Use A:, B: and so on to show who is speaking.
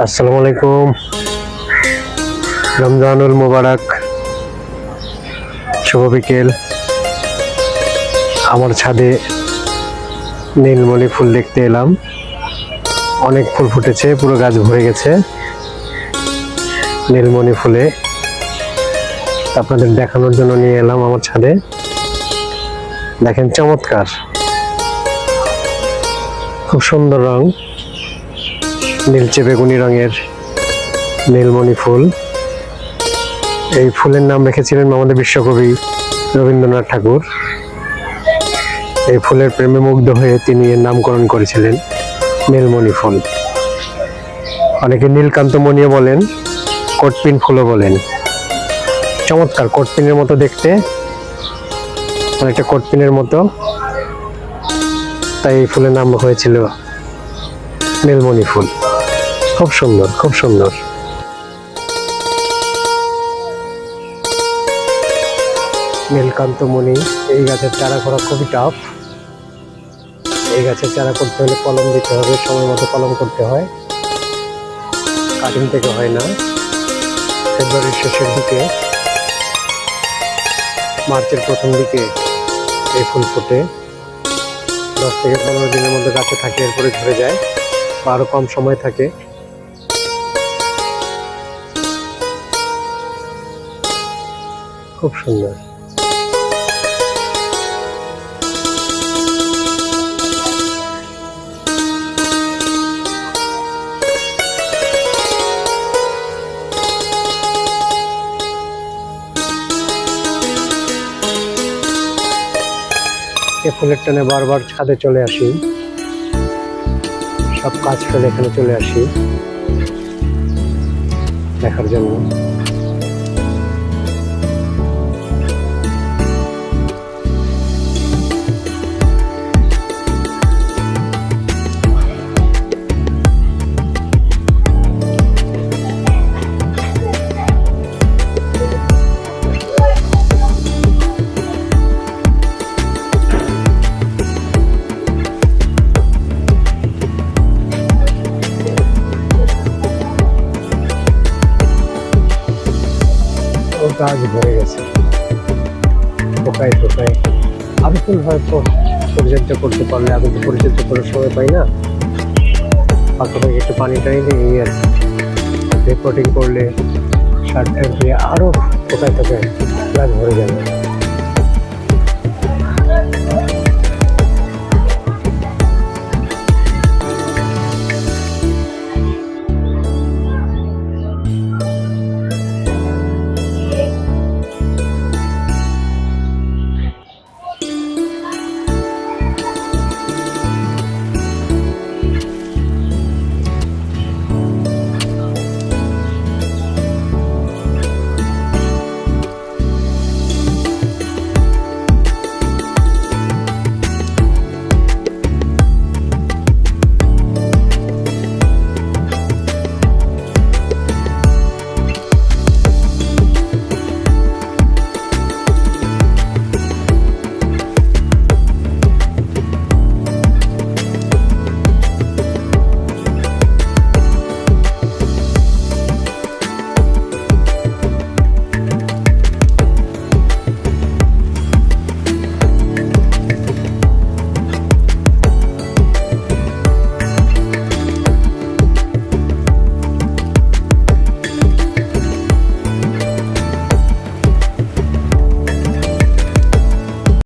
A: আসসালামু আলাইকুম। রমজানুল মোবারক। শুভ বিকেল। আমার ছাদে নীলমণি ফুল দেখতে এলাম। অনেক ফুল ফুটেছে, পুরো গাছ ভরে গেছে। নীলমণি ফুলে আপনাদের দেখানোর জন্য নিয়ে এলাম আমার ছাদে। দেখেন চমৎকার। খুব সুন্দর রং। নীলচে বেগুনি রঙের নীলমণি ফুল। এই ফুলের নাম রেখেছিলেন আমাদের বিশ্বকবি রবীন্দ্রনাথ ঠাকুর। এই ফুলের প্রেমে মুগ্ধ হয়ে তিনি এর নামকরণ করেছিলেন নীলমণি ফুল। অনেকে নীলকান্তমণিও বলেন, কটপিন ফুলও বলেন। চমৎকার কটপিনের মতো দেখতে, অনেকটা কটপিনের মতো। তাই এই ফুলের নাম হয়েছিল নীলমণি ফুল। খুব সুন্দর খুব সুন্দর। নীলকান্তমণি এই গাছের চারা করা খুবই টাফ এই গাছের চারা করতে হলে কলম দিতে হবে, সময় মতো কলম করতে হয়। কাটিং থেকে হয় না। ফেব্রুয়ারির শেষের দিকে, মার্চের প্রথম দিকে এই ফুল ফোটে। দশ থেকে পনেরো দিনের মধ্যে গাছে থাকে, এরপরে ঝরে যায়। বা আরও কম সময় থাকে। খুব সুন্দর। এ ফুলের টানে বারবার ছাদে চলে আসি। সব কাজ ফেলে এখানে চলে আসি। দেখার জন্য। গাছ ভরে গেছে। পোকায় টোকায়। কোন হয়তো পরিচর্যা করতে পারলে, আমি তো পরিচর্যা করার সময় পাই না। ফাঁকা একটু পানি টানি দিয়ে এই আর রেকর্ডিং করলে শার্ট ট্যাঙ্ক দিয়ে আরও কোথায় কোথায় গাছ ভরে যাবে।